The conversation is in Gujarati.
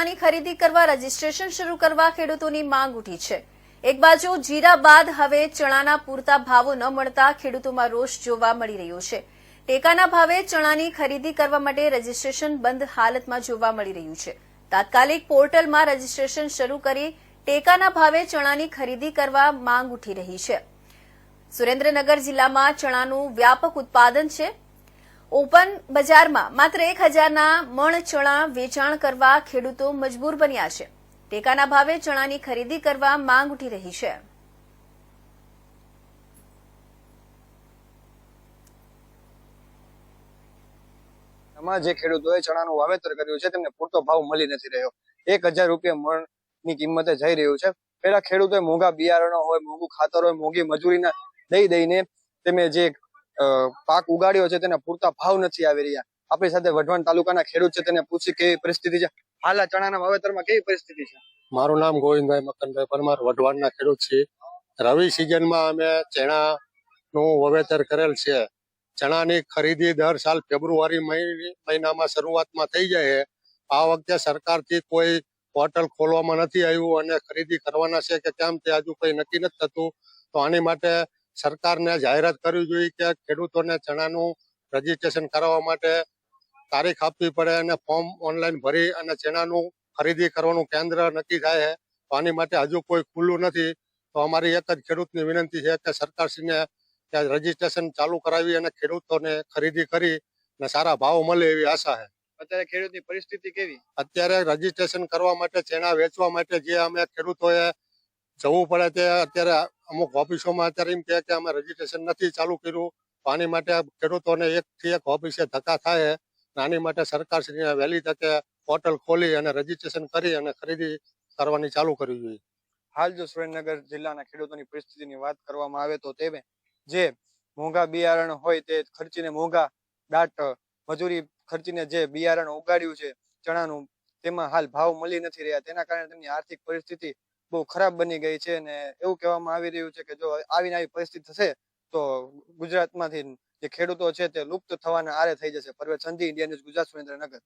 ચણાની ખરીદી કરવા રજીસ્ટ્રેશન શરૂ કરવા ખેડૂતોની માંગ ઉઠી છે. એક બાજુ જીરા બાદ હવે ચણાના પૂરતા ભાવો ન મળતા ખેડૂતોમાં રોષ જોવા મળી રહ્યો છે. ટેકાના ભાવે ચણાની ખરીદી કરવા માટે રજીસ્ટ્રેશન બંધ હાલતમાં જોવા મળી રહ્યું છે. તાત્કાલિક પોર્ટલમાં રજીસ્ટ્રેશન શરૂ કરી ટેકાના ભાવે ચણાની ખરીદી કરવા માંગ ઉઠી રહી છે. સુરેન્દ્રનગર જિલ્લામાં ચણાનું વ્યાપક ઉત્પાદન છે. ઓપન બજારમાં માત્ર એક હજારના મણ ચણા વેચાણ કરવા ખેડૂતો મજબૂર બન્યા છે. ટેકાના ભાવે ચણાની ખરીદી કરવા માંગ ઉઠી રહી છે. જે ખેડૂતોએ ચણાનું વાવેતર કર્યું છે, તેમને પૂરતો ભાવ મળી નથી રહ્યો. એક હજાર રૂપિયા મણની કિંમતે જઈ રહ્યું છે. પેલા ખેડૂતોએ મોંઘા બિયારણો હોય, મોંઘું ખાતર હોય, મોંઘી મજૂરીના દઈ દઈને તમે જે પાક ઉગાડ્યો છે તેના પૂરતા ભાવ નથી આવી રહ્યા. આપણી સાથે વઢવાણ તાલુકાના ખેડૂત છે તેને પૂછી કેવી પરિસ્થિતિ છે. હાલ ચણાના વાવેતરમાં કેવી પરિસ્થિતિ છે? મારું નામ ગોવિંદભાઈ મકનભાઈ પરમાર, વઢવાણના ખેડૂત છે રવિ સિઝનમાં અમે ચણાનું વાવેતર કરેલ છે. ચણાની ખરીદી દર સાલ ફેબ્રુઆરી મહિ- મહિનામાં શરૂઆતમાં થઈ જાય છે. આ વખતે સરકારથી કોઈ પોર્ટલ ખોલવામાં નથી આવ્યું અને ખરીદી કરવાના છે કે કેમ તે હજુ કઈ નક્કી નથી થતું. તો આની માટે સરકારને જાહેરાત કરવી જોઈએ કે ખેડૂતોને ચણાનું રજીસ્ટ્રેશન કરાવવા માટે તારીખ આપવી પડે અને ફોર્મ ઓનલાઈન ભરી અને ચણાનું ખરીદી કરવાનું કેન્દ્ર નક્કી થાય છે. તો આની માટે હજુ કોઈ ખુલ્લું નથી. તો અમારી એક જ ખેડૂતની વિનંતી છે કે સરકારશ્રીને ત્યાં રજીસ્ટ્રેશન ચાલુ કરાવી અને ખેડૂતોને ખરીદી કરી અને સારા ભાવ મળે એવી આશા છે. અત્યારે ખેડૂતની પરિસ્થિતિ કેવી? અત્યારે રજીસ્ટ્રેશન કરવા માટે ચેણા વેચવા માટે જે અમે ખેડૂતોએ જવું પડે તે અત્યારે અમુક ઓફિસોમાં અત્યારે એમ કહે કે અમે રજીસ્ટ્રેશન નથી ચાલુ કર્યું. પાણી માટે ખેડૂતોને એક થી એક ઓફિસે ધક્કા થાય. આની માટે સરકારશ્રીને વહેલી તકે પોર્ટલ ખોલી અને રજીસ્ટ્રેશન કરી અને ખરીદી કરવાની ચાલુ કરવી જોઈએ. હાલ જો સુરેન્દ્રનગર જિલ્લાના ખેડૂતોની પરિસ્થિતિની વાત કરવામાં આવે તો તેમ જે મોંઘા બિયારણ હોય તે ખર્ચીને મોંઘા દાટ મજૂરી ખર્ચીને જે બિયારણ ઉગાડ્યું છે ચણાનું, તેમાં હાલ ભાવ મળી નથી રહ્યા. તેના કારણે તેમની આર્થિક પરિસ્થિતિ બહુ ખરાબ બની ગઈ છે અને એવું કહેવામાં આવી રહ્યું છે કે જો આવીને આવી પરિસ્થિતિ થશે, તો ગુજરાતમાંથી જે ખેડૂતો છે તે લુપ્ત થવાના આરે થઈ જશે. Parvesh Sandhi, India news, Gujarat Surendranagar.